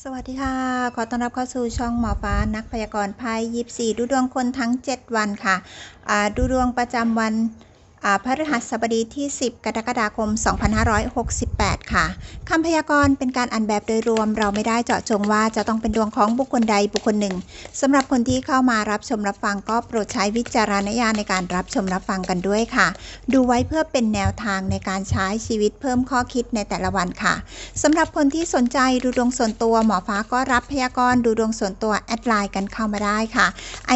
สวัสดีค่ะ ขอต้อนรับเข้าสู่ช่องหมอฟ้านักพยากรณ์ไพ่ยิบสี่ดูดวงคนทั้ง 7 วันค่ะ ดูดวงประจำวัน พฤหัสบดีที่ 10 กรกฎาคม 2568 ค่ะคำพยากรณ์เป็นการอ่านแบบโดยรวม เราไม่ได้เจาะจงว่าจะต้องเป็นดวงของบุคคลใดบุคคลหนึ่งสำหรับคนที่เข้ามารับชมรับฟังก็โปรดใช้วิจารณญาณในการรับชมรับฟังกันด้วยค่ะ ดูไว้เพื่อเป็นแนวทางในการใช้ชีวิตเพิ่มข้อคิดในแต่ละวันค่ะสำหรับคนที่สนใจดูดวงส่วนตัวหมอฟ้าก็รับพยากรณ์ดูดวงส่วนตัวแอดไลน์กันเข้ามาได้ค่ะ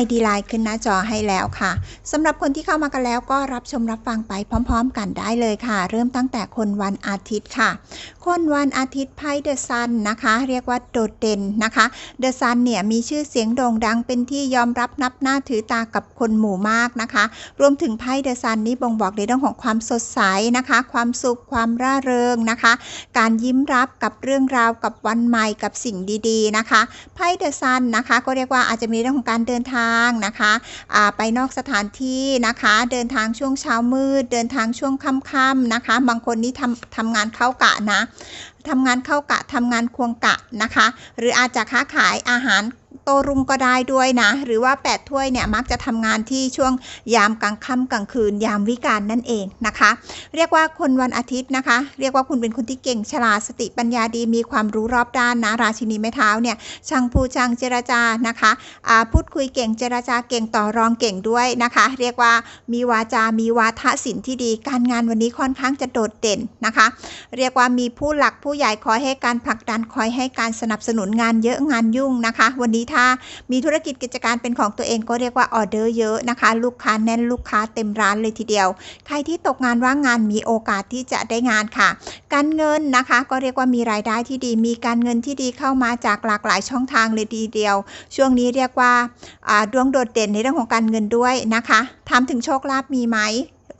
ID ไลน์ขึ้นหน้าจอให้แล้วค่ะสำหรับคนที่เข้ามากันแล้วก็รับชมรับฟังไปพร้อมๆ กันได้เลยค่ะ เริ่มตั้งแต่คนวันอาทิตย์ค่ะ คนวันอาทิตย์ไพ่เดอะซันนะคะ เรียกว่าโดดเด่นนะคะเดอะซันเนี่ยมีชื่อเสียงโด่งดังเป็นที่ยอมรับนับหน้าถือตากับคนหมู่มากนะคะ รวมถึงไพ่เดอะซันนี้บ่งบอกในเรื่องของความสดใสนะคะ ความสุขความร่าเริงนะคะ การยิ้มรับกับเรื่องราวกับวันใหม่กับสิ่งดีๆนะคะไพ่เดอะซันนะคะก็เรียกว่าอาจจะมีเรื่องของการเดินทางนะคะไปนอกสถานที่นะคะ เดินทางช่วงเช้ามืดเดินทางช่วงค่ำๆนะคะ บางคนนี่ทำทำงานเข้ากะนะทำงานเข้ากะทำงานควงกะนะคะ หรืออาจจะค้าขายอาหาร โตรุ่งก็ได้ด้วยนะ หรือว่า 8 ถ้วยเนี่ยมักจะทำงานที่ช่วงยามกลางค่ำกลางคืน ยามวิกาลนั่นเองนะคะ เรียกว่าคนวันอาทิตย์นะคะ เรียกว่าคุณเป็นคนที่เก่งฉลาดสติปัญญาดีมีความรู้รอบด้านนะ ราชินีไม้เท้าเนี่ยช่างพูดช่างเจรจานะคะพูดคุยเก่งเจรจาเก่งต่อรองเก่งด้วยนะคะ เรียกว่ามีวาจา มีวาทศิลป์ที่ดี การงานวันนี้ค่อนข้างจะโดดเด่นนะคะ เรียกว่ามีผู้หลักผู้ใหญ่คอยให้การผลักดันคอยให้การสนับสนุนงานเยอะงานยุ่งนะคะ วันนี้ถ้ามีธุรกิจกิจการเป็นของตัวเองก็เรียกว่าออเดอร์เยอะนะคะ ลูกค้าแน่นลูกค้าเต็มร้านเลยทีเดียว ใครที่ตกงานว่างงานมีโอกาสที่จะได้งานค่ะ การเงินนะคะก็เรียกว่ามีรายได้ที่ดี มีการเงินที่ดีเข้ามาจากหลากหลายช่องทางเลยทีเดียว ช่วงนี้เรียกว่าอ่าดวงโดดเด่นในเรื่องของการเงินด้วยนะคะถามถึงโชคลาภมีไหม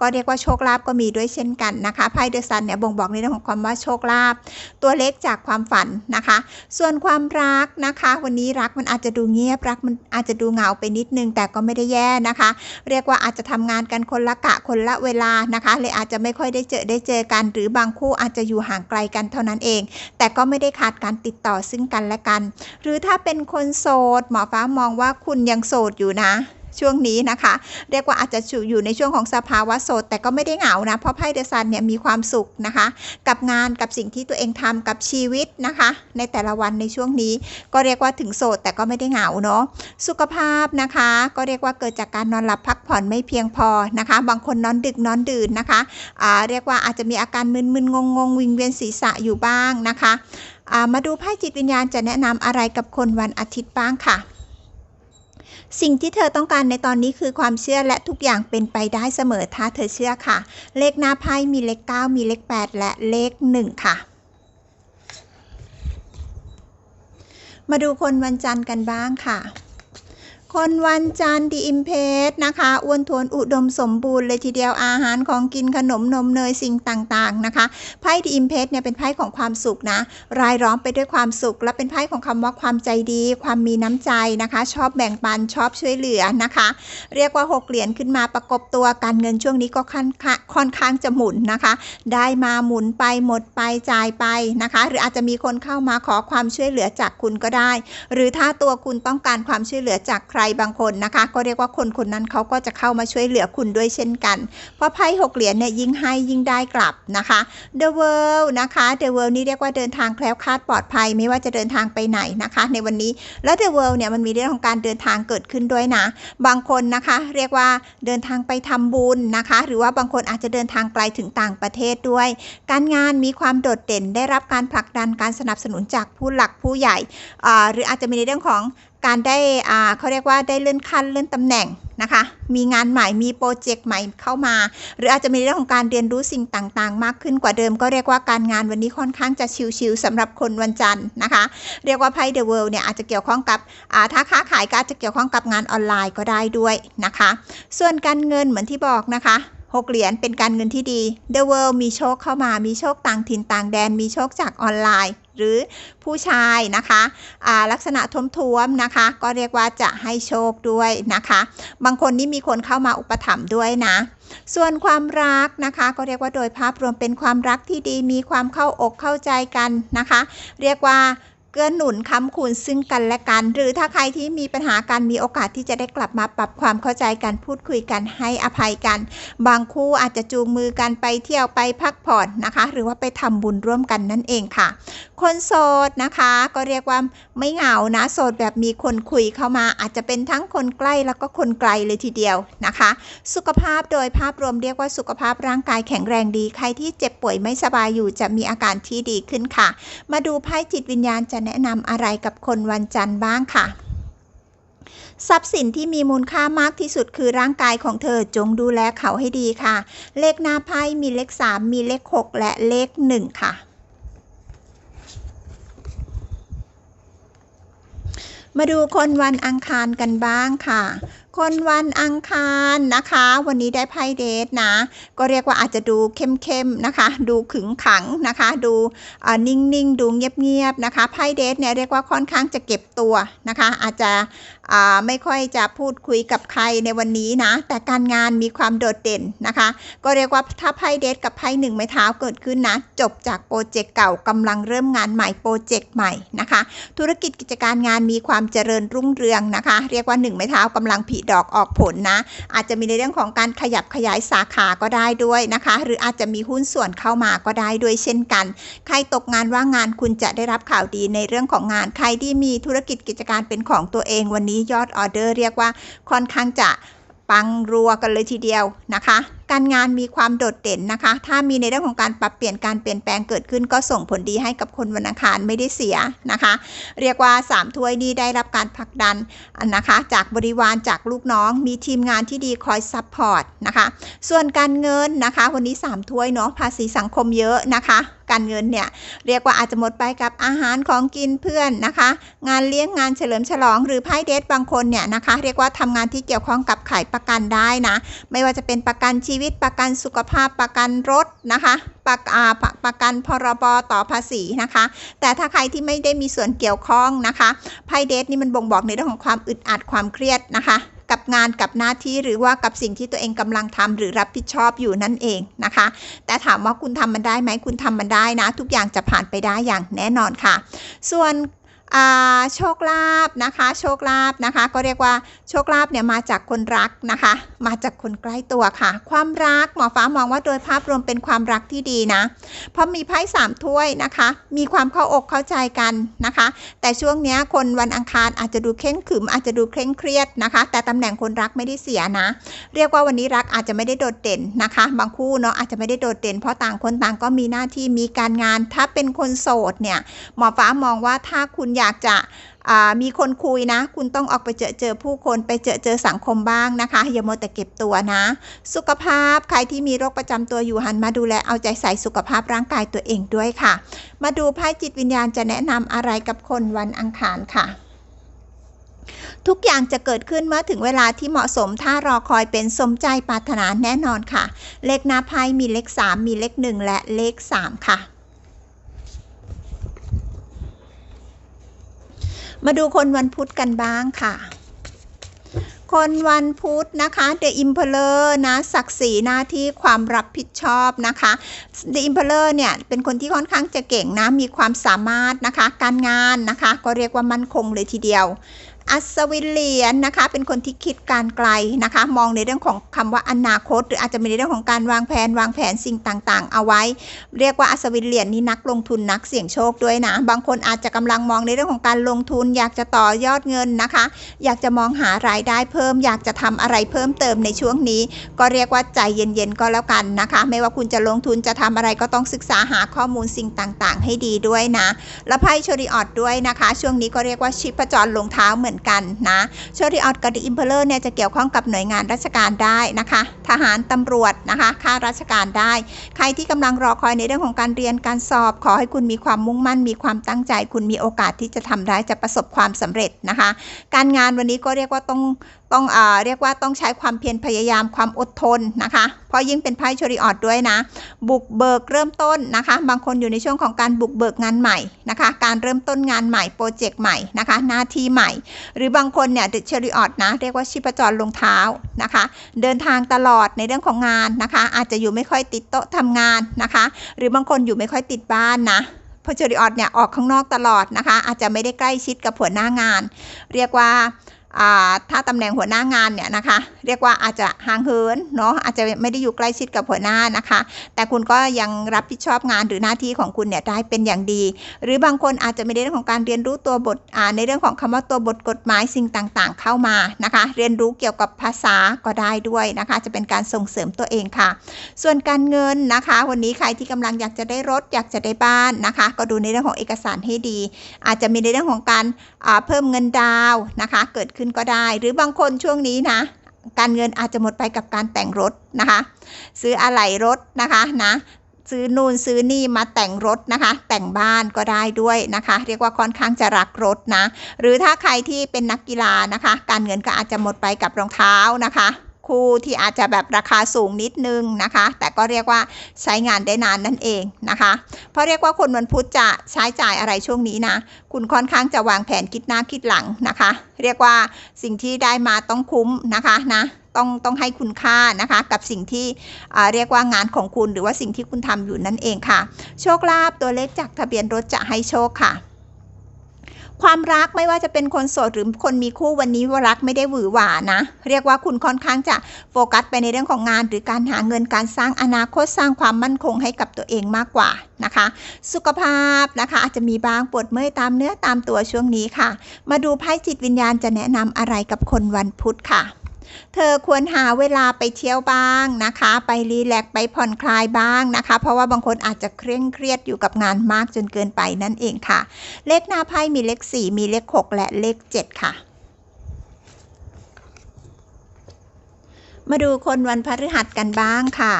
ก็เรียกว่าโชคลาภก็มีด้วยเช่นกันนะคะไพ่เดอะซันเนี่ยบ่งบอกในเรื่องของความว่าโชคลาภตัวเลขจากความฝันนะคะ ส่วนความรักนะคะ วันนี้รักมันอาจจะดูเงียบรักมันอาจจะดูเหงาไปนิดนึงแต่ก็ไม่ได้แย่นะคะ เรียกว่าอาจจะทำงานกันคนละกะคนละเวลานะคะเลยอาจจะไม่ค่อยได้เจอได้เจอกัน หรือบางคู่อาจจะอยู่ห่างไกลกันเท่านั้นเอง แต่ก็ไม่ได้ขาดการติดต่อซึ่งกันและกัน หรือถ้าเป็นคนโสดหมอฟ้ามองว่าคุณยังโสดอยู่นะ ช่วงนี้นะคะ เรียกว่าอาจจะอยู่ในช่วงของสภาวะโสด แต่ก็ไม่ได้เหงานะ เพราะไพ่เดซันเนี่ยมีความสุขนะคะ กับงานกับสิ่งที่ตัวเองทำกับชีวิตนะคะ ในแต่ละวันในช่วงนี้ ก็เรียกว่าถึงโสดแต่ก็ไม่ได้เหงาเนาะสุขภาพนะคะ ก็เรียกว่าเกิดจากการนอนหลับพักผ่อนไม่เพียงพอนะคะ บางคนนอนดึกนอนดื่นนะคะอ่าเรียกว่าอาจจะมีอาการมึนๆงงๆวิงเวียนศีรษะอยู่บ้างนะคะามาดูไพ่จิตวิญญาณจะแนะนำอะไรกับคนวันอาทิตย์บ้างค่ะ สิ่งที่เธอต้องการในตอนนี้คือความเชื่อและทุกอย่างเป็นไปได้เสมอถ้าเธอเชื่อค่ะ เลขหน้าไพ่มีเลข 9 มีเลข 8 และเลข 1 ค่ะ มาดูคนวันจันทร์กันบ้างค่ะ คนวันจันทร์ดีอิมเพสนะคะอ้วนท้วนอุดมสมบูรณ์เลยทีเดียวอาหารของกินขนมนมเนยสิ่งต่างๆนะคะไพ่ดีอิมเพสเนี่ยเป็นไพ่ของความสุขนะ รายล้อมไปด้วยความสุข และเป็นไพ่ของคำว่าความใจดี ความมีน้ำใจนะคะ ชอบแบ่งปันชอบช่วยเหลือนะคะ เรียกว่าหกเหรียญขึ้นมาประกบตัวการเงินช่วงนี้ก็ค่อนค่อนข้างจะหมุนนะคะ ได้มาหมุนไปหมดไปจ่ายไปนะคะ หรืออาจจะมีคนเข้ามาขอความช่วยเหลือจากคุณก็ได้ หรือถ้าตัวคุณต้องการความช่วยเหลือจากใครบางคนนะคะ ก็เรียกว่าคนคนนั้นเขาก็จะเข้ามาช่วยเหลือคุณด้วยเช่นกัน เพราะไพ่หกเหรียญเนี่ยยิ่งให้ยิ่งได้กลับนะคะ The World นะคะ The World นี่เรียกว่าเดินทางแคล้วคลาดปลอดภัยไม่ว่าจะเดินทางไปไหนนะคะ ในวันนี้แล้ว The World เนี่ยมันมีเรื่องของการเดินทางเกิดขึ้นด้วยนะ บางคนนะคะ เรียกว่าเดินทางไปทำบุญนะคะ หรือว่าบางคนอาจจะเดินทางไกลถึงต่างประเทศด้วย การงานมีความโดดเด่นได้รับการผลักดันการสนับสนุนจากผู้หลักผู้ใหญ่หรืออาจจะมีในเรื่องของการได้อ่าเขาเรียกว่าได้เลื่อนขั้นเลื่อนตำแหน่งนะคะ มีงานใหม่มีโปรเจกต์ใหม่เข้ามา หรืออาจจะมีเรื่องของการเรียนรู้สิ่งต่างๆ มากขึ้นกว่าเดิม ก็เรียกว่าการงานวันนี้ค่อนข้างจะชิลๆสำหรับคนวันจันทร์นะคะ เรียกว่าไพ่เดอะเวิลด์เนี่ยอาจจะเกี่ยวข้องกับอ่าถ้าค้าขายก็อาจจะเกี่ยวข้องกับงานออนไลน์ก็ได้ด้วยนะคะ ส่วนการเงินเหมือนที่บอกนะคะหกเหรียญเป็นการเงินที่ดี The World มีโชคเข้ามา มีโชคต่างถิ่นต่างแดน มีโชคจากออนไลน์ หรือผู้ชายนะคะลักษณะทมท้วมๆนะคะ ก็เรียกว่าจะให้โชคด้วยนะคะ บางคนนี่มีคนเข้ามาอุปถัมภ์ด้วยนะส่วนความรักนะคะก็เรียกว่าโดยภาพรวมเป็นความรักที่ดีมีความเข้าอกเข้าใจกันนะคะ เรียกว่า กื้อหนุนค้ำคูณซึ่งกันและกัน หรือถ้าใครที่มีปัญหากันมีโอกาสที่จะได้กลับมาปรับความเข้าใจกันพูดคุยกันให้อภัยกัน บางคู่อาจจะจูงมือกันไปเที่ยวไปพักผ่อนนะคะ หรือว่าไปทำบุญร่วมกันนั่นเองค่ะ คนโสดนะคะก็เรียกว่าไม่เหงานะโสดแบบมีคนคุยเข้ามา อาจจะเป็นทั้งคนใกล้แล้วก็คนไกลเลยทีเดียวนะคะ สุขภาพโดยภาพรวมเรียกว่าสุขภาพร่างกายแข็งแรงดี ใครที่เจ็บป่วยไม่สบายอยู่จะมีอาการที่ดีขึ้นค่ะ มาดูไพ่จิตวิญญาณจะแนะนำอะไรกับคนวันจันทร์บ้างค่ะ ทรัพย์สินที่มีมูลค่ามากที่สุดคือร่างกายของเธอจงดูแลเขาให้ดีค่ะ เลขหน้าไพ่มีเลข 3 มีเลข 6 และเลข 1 ค่ะมาดูคนวันอังคารกันบ้างค่ะ คนวันอังคารนะคะ วันนี้ได้ไพ่เดทนะ ก็เรียกว่าอาจจะดูเข้มๆนะคะ ดูขึงขังนะคะ ดูนิ่งๆ ดูเงียบๆนะคะ ไพ่เดทเนี่ยเรียกว่าค่อนข้างจะเก็บตัวนะคะ อาจจะไม่ค่อยจะพูดคุยกับใครในวันนี้นะ แต่การงานมีความโดดเด่นนะคะ ก็เรียกว่าถ้าไพ่เดทกับไพ่หนึ่งไม้เท้าเกิดขึ้นนะ จบจากโปรเจกต์เก่ากำลังเริ่มงานใหม่โปรเจกต์ใหม่นะคะ ธุรกิจกิจการงานมีความเจริญรุ่งเรืองนะคะ เรียกว่าหนึ่งไม้เท้ากำลังผลิดอกออกผลนะ อาจจะมีในเรื่องของการขยับขยายสาขาก็ได้ด้วยนะคะ หรืออาจจะมีหุ้นส่วนเข้ามาก็ได้ด้วยเช่นกัน ใครตกงานว่างงานคุณจะได้รับข่าวดีในเรื่องของงาน ใครที่มีธุรกิจกิจการเป็นของตัวเองวันนี้ยอดออเดอร์เรียกว่าค่อนข้างจะปังรัวกันเลยทีเดียวนะคะ การงานมีความโดดเด่นนะคะ ถ้ามีในเรื่องของการปรับเปลี่ยนการเปลี่ยนแปลงเกิดขึ้น ก็ส่งผลดีให้กับคนวันอังคารไม่ได้เสียนะคะ เรียกว่า 3 ถ้วยนี้ได้รับการผลักดันนะคะ จากบริวารจากลูกน้อง มีทีมงานที่ดีคอยซัพพอร์ตนะคะ ส่วนการเงินนะคะ วันนี้ 3 ถ้วยเนาะภาษีสังคมเยอะนะคะ การเงินเนี่ยเรียกว่าอาจจะหมดไปกับอาหารของกินเพื่อนนะคะ งานเลี้ยงงานเฉลิมฉลองหรือไพ่เดทบางคนเนี่ยนะคะ เรียกว่าทำงานที่เกี่ยวข้องกับขายประกันได้นะไม่ว่าจะเป็นประกันชีวิตประกันสุขภาพประกันรถนะคะประอ่าประประกันพรบต่อภาษีนะคะ แต่ถ้าใครที่ไม่ได้มีส่วนเกี่ยวข้องนะคะไพ่เดทนี่มันบ่งบอกในเรื่องของความอึดอัดความเครียดนะคะ กับงานกับหน้าที่หรือว่ากับสิ่งที่ตัวเองกำลังทำหรือรับผิดชอบอยู่นั่นเองนะคะ แต่ถามว่าคุณทำมันได้ไหมคุณทำมันได้นะ ทุกอย่างจะผ่านไปได้อย่างแน่นอนค่ะ ส่วนโชคลาภนะคะ โชคลาภนะคะ ก็เรียกว่าโชคลาภเนี่ยมาจากคนรักนะคะมาจากคนใกล้ตัวค่ะ ความรักหมอฟ้ามองว่าโดยภาพรวมเป็นความรักที่ดีนะ เพราะมีไพ่สามถ้วยนะคะ มีความเข้าอกเข้าใจกันนะคะ แต่ช่วงนี้คนวันอังคารอาจจะดูเคร่งขึมอาจจะดูเคร่งเครียดนะคะ แต่ตำแหน่งคนรักไม่ได้เสียนะ เรียกว่าวันนี้รักอาจจะไม่ได้โดดเด่นนะคะ บางคู่เนาะอาจจะไม่ได้โดดเด่น เพราะต่างคนต่างก็มีหน้าที่มีการงาน ถ้าเป็นคนโสดเนี่ยหมอฟ้ามองว่าถ้าคุณอยากจะ มีคนคุยนะ คุณต้องออกไปเจอเจอผู้คนไปเจอเจอสังคมบ้างนะคะ อย่ามัวแต่เก็บตัวนะ สุขภาพใครที่มีโรคประจำตัวอยู่หันมาดูแลเอาใจใส่สุขภาพร่างกายตัวเองด้วยค่ะ มาดูไพ่จิตวิญญาณจะแนะนำอะไรกับคนวันอังคารค่ะทุกอย่างจะเกิดขึ้นเมื่อถึงเวลาที่เหมาะสม ถ้ารอคอยเป็นสมใจปรารถนาแน่นอนค่ะ เลขหน้าไพ่มีเลข 3 มีเลข 1 และเลข 3 ค่ะ มาดูคนวันพุธกันบ้างค่ะ คนวันพุธนะคะ The Emperor นะศักดิ์ศรีหน้าที่ความรับผิดชอบนะคะ The Emperor เนี่ยเป็นคนที่ค่อนข้างจะเก่งนะมีความสามารถนะคะ การงานนะคะ ก็เรียกว่ามั่นคงเลยทีเดียว อัศวินเหรียญนะคะ เป็นคนที่คิดการไกลนะคะ มองในเรื่องของคำว่าอนาคต หรืออาจจะมีในเรื่องของการวางแผนวางแผนสิ่งต่างๆ เอาไว้ เรียกว่าอัศวินเหรียญนี่นักลงทุนนักเสี่ยงโชคด้วยนะ บางคนอาจจะกำลังมองในเรื่องของการลงทุน อยากจะต่อยอดเงินนะคะ อยากจะมองหารายได้เพิ่ม อยากจะทำอะไรเพิ่มเติมในช่วงนี้ ก็เรียกว่าใจเย็นๆก็แล้วกันนะคะ ไม่ว่าคุณจะลงทุนจะทำอะไรก็ต้องศึกษาหาข้อมูลสิ่งต่างๆ ให้ดีด้วยนะและไพ่โชริออดด้วยนะคะ ช่วงนี้ก็เรียกว่าชิปจรลงเท้าเหมือนกันนะโชริออดกับดิอิมเพลเลอร์เนี่ยจะเกี่ยวข้องกับหน่วยงานราชการได้นะคะ ทหารตำรวจนะคะข้าราชการได้ ใครที่กำลังรอคอยในเรื่องของการเรียนการสอบ ขอให้คุณมีความมุ่งมั่น มีความตั้งใจ คุณมีโอกาสที่จะทำได้จะประสบความสำเร็จนะคะ การงานวันนี้ก็เรียกว่าต้องต้องอ่าเรียกว่าต้องใช้ความเพียรพยายามความอดทนนะคะ เพราะยิ่งเป็นไพ่โชริออดด้วยนะ บุกเบิกเริ่มต้นนะคะ บางคนอยู่ในช่วงของการบุกเบิกงานใหม่นะคะ การเริ่มต้นงานใหม่โปรเจกต์ใหม่นะคะ หน้าที่ใหม่หรือบางคนเนี่ยเดชริออดนะเรียกว่าชีพจรลงเท้านะคะ เดินทางตลอดในเรื่องของงานนะคะ อาจจะอยู่ไม่ค่อยติดโต๊ะทำงานนะคะ หรือบางคนอยู่ไม่ค่อยติดบ้านนะเพอเชอริออดเนี่ยออกข้างนอกตลอดนะคะ อาจจะไม่ได้ใกล้ชิดกับหัวหน้างาน เรียกว่า ถ้าตำแหน่งหัวหน้างานเนี่ยนะคะ เรียกว่าอาจจะห่างเหินเนาะอาจจะไม่ได้อยู่ใกล้ชิดกับหัวหน้านะคะ แต่คุณก็ยังรับผิดชอบงานหรือหน้าที่ของคุณเนี่ยได้เป็นอย่างดี หรือบางคนอาจจะไม่ได้เรื่องของการเรียนรู้ตัวบทในเรื่องของคำว่าตัวบทกฎหมายสิ่งต่างๆ เข้ามานะคะ เรียนรู้เกี่ยวกับภาษาก็ได้ด้วยนะคะ จะเป็นการส่งเสริมตัวเองค่ะ ส่วนการเงินนะคะ วันนี้ใครที่กำลังอยากจะได้รถอยากจะได้บ้านนะคะ ก็ดูในเรื่องของเอกสารให้ดี อาจจะมีในเรื่องของการเพิ่มเงินดาวนะคะ เกิดขึ้นก็ได้ หรือบางคนช่วงนี้นะ การเงินอาจจะหมดไปกับการแต่งรถนะคะ ซื้ออะไหล่รถนะคะนะซื้อนู่นซื้อนี่มาแต่งรถนะคะ แต่งบ้านก็ได้ด้วยนะคะ เรียกว่าค่อนข้างจะรักรถนะ หรือถ้าใครที่เป็นนักกีฬานะคะ การเงินก็อาจจะหมดไปกับรองเท้านะคะ คู่ที่อาจจะแบบราคาสูงนิดนึงนะคะ แต่ก็เรียกว่าใช้งานได้นานนั่นเองนะคะ เพราะเรียกว่าคนวันพุธจะใช้จ่ายอะไรช่วงนี้นะ คุณค่อนข้างจะวางแผนคิดหน้าคิดหลังนะคะ เรียกว่าสิ่งที่ได้มาต้องคุ้มนะคะนะต้องต้องให้คุณค่านะคะกับสิ่งที่เรียกว่างานของคุณหรือว่าสิ่งที่คุณทำอยู่นั่นเองค่ะ โชคลาภตัวเลขจากทะเบียนรถจะให้โชคค่ะ ความรักไม่ว่าจะเป็นคนโสดหรือคนมีคู่วันนี้ว่ารักไม่ได้หวือหวานะ เรียกว่าคุณค่อนข้างจะโฟกัสไปในเรื่องของงาน หรือการหาเงินการสร้างอนาคตสร้างความมั่นคงให้กับตัวเองมากกว่านะคะ สุขภาพนะคะอาจจะมีบางปวดเมื่อยตามเนื้อตามตัวช่วงนี้ค่ะ มาดูไพ่จิตวิญญาณจะแนะนำอะไรกับคนวันพุธค่ะ เธอควรหาเวลาไปเที่ยวบ้างนะคะ ไปรีแลกไปผ่อนคลายบ้างนะคะ เพราะว่าบางคนอาจจะเคร่งเครียดอยู่กับงานมากจนเกินไปนั่นเองค่ะ เลขหน้าไพ่มีเลข 4 มีเลข 6 และเลข 7 ค่ะ มาดูคนวันพฤหัสกันบ้างค่ะ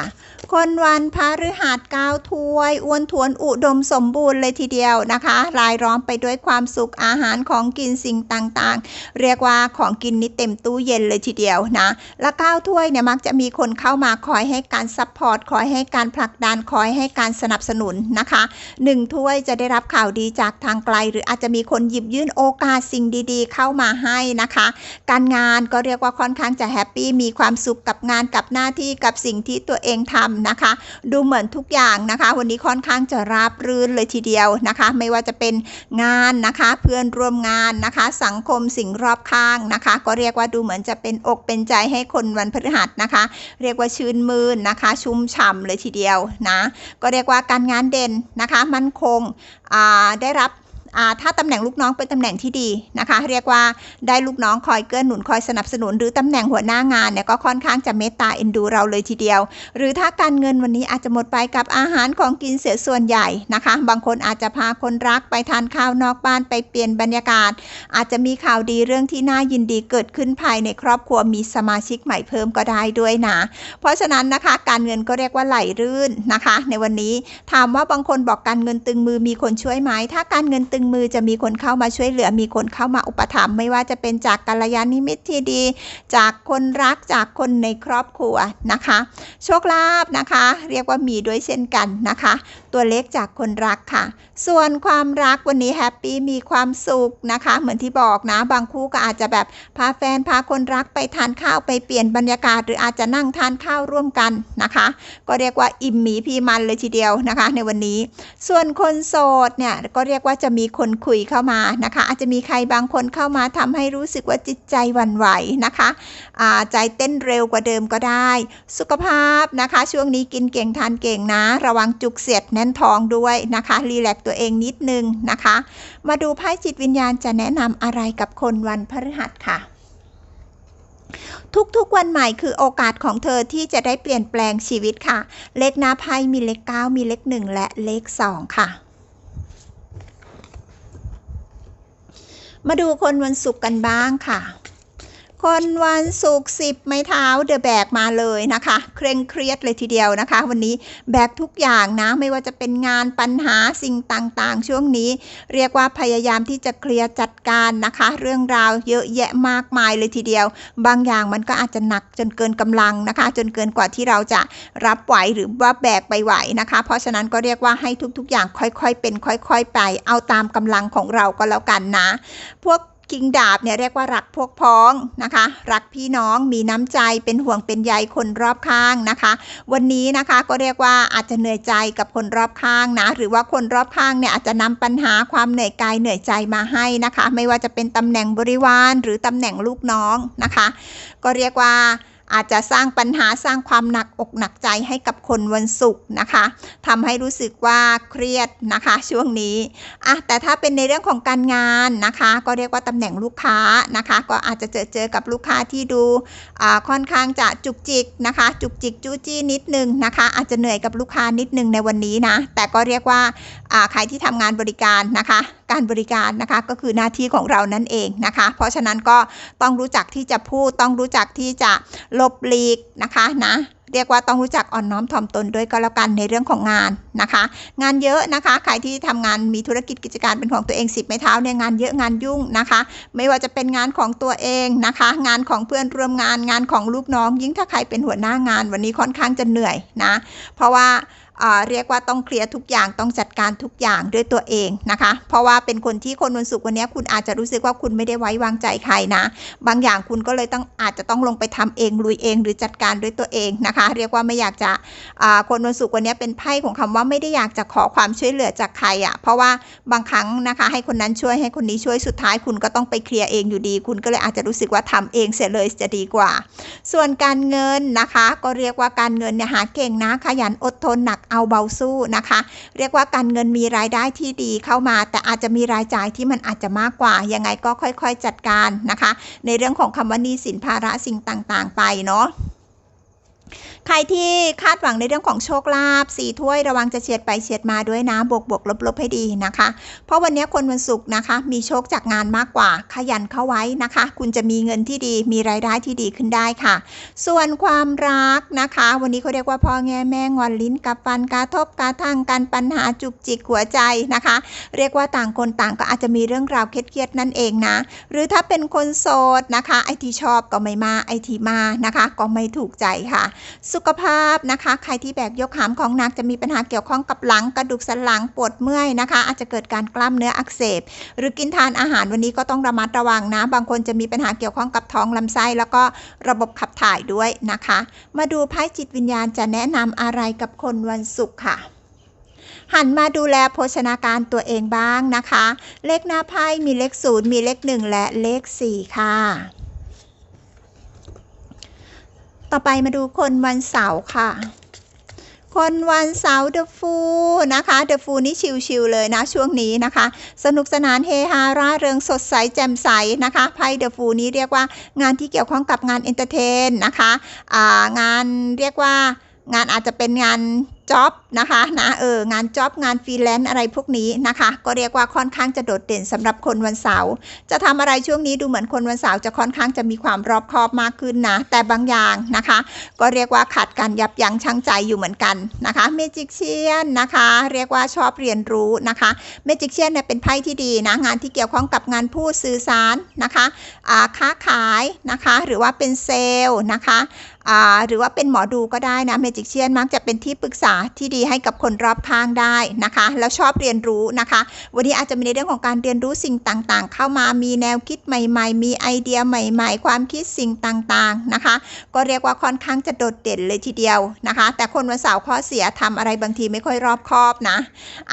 คนวันพฤหัสก้าวถ้วยอ้วนทวนอุดมสมบูรณ์เลยทีเดียวนะคะ รายล้อมไปด้วยความสุขอาหารของกินสิ่งต่างๆ เรียกว่าของกินนี่เต็มตู้เย็นเลยทีเดียวนะ และก้าวถ้วยเนี่ยมักจะมีคนเข้ามาคอยให้การซัพพอร์ตคอยให้การผลักดันคอยให้การสนับสนุนนะคะหนึ่งถ้วยจะได้รับข่าวดีจากทางไกล หรืออาจจะมีคนหยิบยื่นโอกาสสิ่งดีๆ เข้ามาให้นะคะ การงานก็เรียกว่าค่อนข้างจะแฮปปี้มีความสุขกับงานกับหน้าที่กับสิ่งที่ตัวเองทำนะคะ ดูเหมือนทุกอย่างนะคะ วันนี้ค่อนข้างจะราบรื่นเลยทีเดียวนะคะ ไม่ว่าจะเป็นงานนะคะ เพื่อนร่วมงานนะคะ สังคมสิ่งรอบข้างนะคะ ก็เรียกว่าดูเหมือนจะเป็นอกเป็นใจให้คนวันพฤหัสนะคะ เรียกว่าชื่นมืนนะคะ ชุ่มฉ่าเลยทีเดียวนะก็เรียกว่าการงานเด่นนะคะ มั่นคงได้รับ ถ้าตำแหน่งลูกน้องเป็นตำแหน่งที่ดีนะคะ เรียกว่าได้ลูกน้องคอยเกื้อหนุนคอยสนับสนุน หรือตำแหน่งหัวหน้างานเนี่ยก็ค่อนข้างจะเมตตาเอ็นดูเราเลยทีเดียว หรือถ้าการเงินวันนี้อาจจะหมดไปกับอาหารของกินเสียส่วนใหญ่นะคะ บางคนอาจจะพาคนรักไปทานข้าวนอกบ้านไปเปลี่ยนบรรยากาศ อาจจะมีข่าวดีเรื่องที่น่ายินดีเกิดขึ้นภายในครอบครัวมีสมาชิกใหม่เพิ่มก็ได้ด้วยนะเพราะฉะนั้นนะคะการเงินก็เรียกว่าไหลรื่นนะคะ ในวันนี้ถามว่าบางคนบอกการเงินตึงมือมีคนช่วยไหมถ้าการเงินตึงมือจะมีคนเข้ามาช่วยเหลือมีคนเข้ามาอุปถัมภ์ไม่ว่าจะเป็นจากกัลยาณมิตรที่ดี จากคนรักจากคนในครอบครัวนะคะ โชคลาภนะคะ เรียกว่ามีด้วยเช่นกันนะคะ ตัวเลขจากคนรักค่ะ ส่วนความรักวันนี้แฮปปี้มีความสุขนะคะ เหมือนที่บอกนะ บางคู่ก็อาจจะแบบพาแฟนพาคนรักไปทานข้าวไปเปลี่ยนบรรยากาศ หรืออาจจะนั่งทานข้าวร่วมกันนะคะ ก็เรียกว่าอิ่มหมีพีมันเลยทีเดียวนะคะ ในวันนี้ ส่วนคนโสดเนี่ยก็เรียกว่าจะมีคนคุยเข้ามานะคะ อาจจะมีใครบางคนเข้ามาทำให้รู้สึกว่าจิตใจวั่นไหวนะคะใจเต้นเร็วกว่าเดิมก็ได้ สุขภาพนะคะ ช่วงนี้กินเก่งทานเก่งนะ ระวังจุกเสียดแน่นท้องด้วยนะคะรีแลกตัวเองนิดนึงนะคะ มาดูไพ่จิตวิญญาณจะแนะนำอะไรกับคนวันพฤหัสค่ะทุกๆ วันใหม่คือโอกาสของเธอที่จะได้เปลี่ยนแปลงชีวิตค่ะ เลขหน้าไพ่มีเลข 9 มีเลข 1 และเลข 2 ค่ะ มาดูคนวันศุกร์กันบ้างค่ะ คนวันศุกร์สิบไม้เท้าเดอะแบกมาเลยนะคะ เคร่งเครียดเลยทีเดียวนะคะ วันนี้แบกทุกอย่างนะไม่ว่าจะเป็นงานปัญหาสิ่งต่างๆ ช่วงนี้ เรียกว่าพยายามที่จะเคลียร์จัดการนะคะ เรื่องราวเยอะแยะมากมายเลยทีเดียว บางอย่างมันก็อาจจะหนักจนเกินกำลังนะคะ จนเกินกว่าที่เราจะรับไหวหรือว่าแบกไปไหวนะคะ เพราะฉะนั้นก็เรียกว่าให้ทุกๆ อย่างค่อยๆเป็น ค่อย ๆ ไป เอาตามกำลังของเราก็แล้วกันนะ พวก คิงดาบเนี่ยเรียกว่ารักพวกพ้องนะคะ รักพี่น้องมีน้ำใจเป็นห่วงเป็นใยคนรอบข้างนะคะ วันนี้นะคะก็เรียกว่าอาจจะเหนื่อยใจกับคนรอบข้างนะหรือว่าคนรอบข้างเนี่ยอาจจะนำปัญหาความเหนื่อยกายเหนื่อยใจมาให้นะคะ ไม่ว่าจะเป็นตำแหน่งบริวาร หรือตำแหน่งลูกน้องนะคะ ก็เรียกว่า อาจจะสร้างปัญหาสร้างความหนักอกหนักใจให้กับคนวันศุกร์นะคะทำให้รู้สึกว่าเครียดนะคะช่วงนี้อะแต่ถ้าเป็นในเรื่องของการงานนะคะ ก็เรียกว่าตำแหน่งลูกค้านะคะ ก็อาจจะเจอเจอกับลูกค้าที่ดูค่อนข้างจะจุกจิกนะคะ จุกจิกจู้จี้นิดนึงนะคะ อาจจะเหนื่อยกับลูกค้านิดนึงในวันนี้นะแต่ก็เรียกว่าอ่าใครที่ทำงานบริการนะคะ การบริการนะคะก็คือหน้าที่ของเรานั่นเองนะคะ เพราะฉะนั้นก็ต้องรู้จักที่จะพูดต้องรู้จักที่จะลบหลีกนะคะนะเรียกว่าต้องรู้จักอ่อนน้อมถ่อมตนด้วยก็แล้วกันในเรื่องของงานนะคะ งานเยอะนะคะ ใครที่ทำงานมีธุรกิจกิจการเป็นของตัวเองสิบไม้เท้าเนี่ยงานเยอะงานยุ่งนะคะ ไม่ว่าจะเป็นงานของตัวเองนะคะ งานของเพื่อนร่วมงานงานของลูกน้อง ยิ่งถ้าใครเป็นหัวหน้างานวันนี้ค่อนข้างจะเหนื่อยนะ เพราะว่า เรียกว่าต้องเคลียร์ทุกอย่างต้องจัดการทุกอย่างด้วยตัวเองนะคะ เพราะว่าเป็นคนที่คนวันศุกร์วันนี้คุณอาจจะรู้สึกว่าคุณไม่ได้ไว้วางใจใครนะ บางอย่างคุณก็เลยต้องอาจจะต้องลงไปทำเองลุยเอง หรือจัดการด้วยตัวเองนะคะ เรียกว่าไม่อยากจะคนวันศุกร์วันนี้เป็นไพ่ของคำว่าไม่ได้อยากจะขอความช่วยเหลือจากใครอะ่ะเพราะว่าบางครั้งนะคะ ให้คนนั้นช่วยให้คนนี้ช่วยสุดท้าย คุณก็ต้องไปเคลียร์เองอยู่ดี คุณก็เลยอาจจะรู้สึกว่าทำเองเสียเลยจะดีกว่า ส่วนการเงินนะคะ ก็เรียกว่าการเงินเนี่ยหาเก่งนะขยันอดทนหนักเอาเบาสู้นะคะ เรียกว่าการเงินมีรายได้ที่ดีเข้ามา แต่อาจจะมีรายจ่ายที่มันอาจจะมากกว่า ยังไงก็ค่อยๆจัดการนะคะ ในเรื่องของคำว่านี้สินภาระสิ่งต่างๆ ไปเนาะ ใครที่คาดหวังในเรื่องของโชคลาภสี่ถ้วยระวังจะเฉียดไปเฉียดมาด้วยนะบวกบวกลบลบให้ดีนะคะ เพราะวันนี้คนวันศุกร์นะคะ มีโชคจากงานมากกว่า ขยันเข้าไว้นะคะ คุณจะมีเงินที่ดีมีรายได้ที่ดีขึ้นได้ค่ะ ส่วนความรักนะคะ วันนี้เขาเรียกว่าพ่อแง่แม่งอนลิ้นกับฟันกระทบกระทั่งกันปัญหาจุกจิกหัวใจนะคะ เรียกว่าต่างคนต่างก็อาจจะมีเรื่องราวเครียดนั่นเองนะ หรือถ้าเป็นคนโสดนะคะไอที่ชอบก็ไม่มาไอที่มานะคะ ก็ไม่ถูกใจค่ะสุขภาพนะคะ ใครที่แบกยกหามของหนักจะมีปัญหาเกี่ยวข้องกับหลังกระดูกสันหลังปวดเมื่อยนะคะ อาจจะเกิดการกล้ามเนื้ออักเสบ หรือกินทานอาหารวันนี้ก็ต้องระมัดระวังนะ บางคนจะมีปัญหาเกี่ยวข้องกับท้องลำไส้แล้วก็ระบบขับถ่ายด้วยนะคะ มาดูไพ่จิตวิญญาณจะแนะนำอะไรกับคนวันศุกร์ค่ะหันมาดูแลโภชนาการตัวเองบ้างนะคะ เลขหน้าไพ่มีเลขศูนย์มีเลขหนึ่งและเลขสี่ค่ะ ต่อไปมาดูคนวันเสาร์ค่ะ คนวันเสาร์เดอะฟูนะคะเดอะฟูนี่ชิลๆเลยนะช่วงนี้นะคะ สนุกสนานเฮฮาร่าเริงสดใสแจ่มใสนะคะไพ่เดอะฟูนี้เรียกว่างานที่เกี่ยวข้องกับงานเอนเตอร์เทนนะคะงานเรียกว่างานอาจจะเป็นงานจ็อบนะคะนะเอองานจ็อบงานฟรีแลนซ์อะไรพวกนี้นะคะ ก็เรียกว่าค่อนข้างจะโดดเด่นสำหรับคนวันเสาร์จะทำอะไรช่วงนี้ดูเหมือนคนวันเสาร์จะค่อนข้างจะมีความรอบคอบมากขึ้นนะ แต่บางอย่างนะคะ ก็เรียกว่าขาดการยับยั้งชั่งใจอยู่เหมือนกันนะคะเมจิกเชียนนะคะ เรียกว่าชอบเรียนรู้นะคะเมจิกเชียนเนี่ยเป็นไพ่ที่ดีนะงานที่เกี่ยวข้องกับงานพูดสื่อสารนะคะอ่าค้าขายนะคะ หรือว่าเป็นเซลล์นะคะอ่าหรือว่าเป็นหมอดูก็ได้นะเมจิกเชียนมักจะเป็นที่ปรึกษาที่ดีให้กับคนรอบข้างได้นะคะ แล้วชอบเรียนรู้นะคะ วันนี้อาจจะมีในเรื่องของการเรียนรู้สิ่งต่างๆ เข้ามามีแนวคิดใหม่ ๆ มีไอเดียใหม่ ๆ ความคิดสิ่งต่างๆนะคะ ก็เรียกว่าค่อนข้างจะโดดเด่นเลยทีเดียวนะคะ แต่คนวันเสาร์ข้อเสียทำอะไรบางทีไม่ค่อยรอบคอบนะ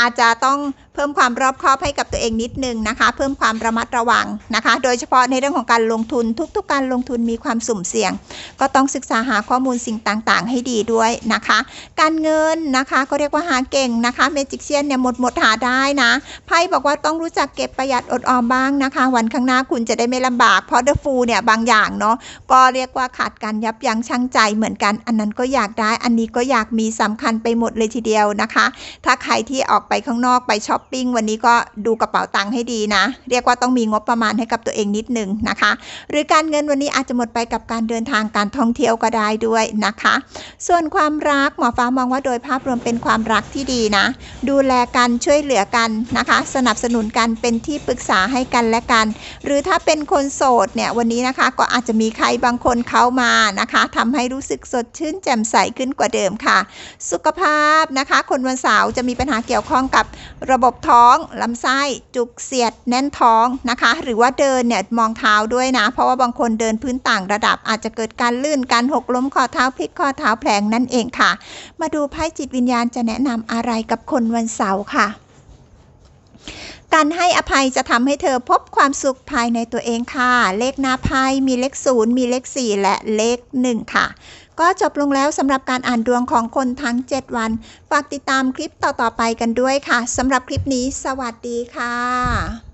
อาจจะต้องเพิ่มความรอบคอบให้กับตัวเองนิดนึงนะคะ เพิ่มความระมัดระวังนะคะ โดยเฉพาะในเรื่องของการลงทุนทุก ๆ การลงทุนมีความสุ่มเสี่ยง ก็ต้องศึกษาหาข้อมูลสิ่งต่างๆ ให้ดีด้วยนะคะ การเงินนะคะก็เรียกว่าหาเก่งนะคะเมจิกเซียนเนี่ยหมดหมดหาได้นะไพ่บอกว่าต้องรู้จักเก็บประหยัดอดออมบ้างนะคะ วันข้างหน้าคุณจะได้ไม่ลำบากเพราะเดอะฟูเนี่ยบางอย่างเนาะก็เรียกว่าขาดการยับยั้งชั่งใจเหมือนกัน อันนั้นก็อยากได้ อันนี้ก็อยากมีสำคัญไปหมดเลยทีเดียวนะคะ ถ้าใครที่ออกไปข้างนอกไปช้อปปิ้งวันนี้ก็ดูกระเป๋าตังค์ให้ดีนะ เรียกว่าต้องมีงบประมาณให้กับตัวเองนิดนึงนะคะ หรือการเงินวันนี้อาจจะหมดไปกับการเดินทางการท่องเที่ยวก็ได้ด้วยนะคะ ส่วนความรักหมอฟ้ามองว่าโดยภาพรวมเป็นความรักที่ดีนะ ดูแลกันช่วยเหลือกันนะคะ สนับสนุนกันเป็นที่ปรึกษาให้กันและกัน หรือถ้าเป็นคนโสดเนี่ยวันนี้นะคะก็อาจจะมีใครบางคนเข้ามานะคะทำให้รู้สึกสดชื่นแจ่มใสขึ้นกว่าเดิมค่ะ สุขภาพนะคะ คนวันเสาร์จะมีปัญหาเกี่ยวข้องกับระบบท้องลำไส้จุกเสียด แน่นท้องนะคะ หรือว่าเดินเนี่ยมองเท้าด้วยนะ เพราะว่าบางคนเดินพื้นต่างระดับ อาจจะเกิดการลื่นการหกล้มข้อเท้าพลิกข้อเท้าแผลงนั่นเองค่ะ มาดูไพ่จิตวิญญาณจะแนะนำอะไรกับคนวันเสาร์ค่ะ การให้อภัยจะทำให้เธอพบความสุขภายในตัวเองค่ะ เลขหน้าไพ่มีเลขศูนย์มีเลข4 และเลข 1 ค่ะก็จบลงแล้วสำหรับการอ่านดวงของคนทั้ง 7 วัน ฝากติดตามคลิปต่อ ๆ ไปกันด้วยค่ะสำหรับคลิปนี้ สวัสดีค่ะ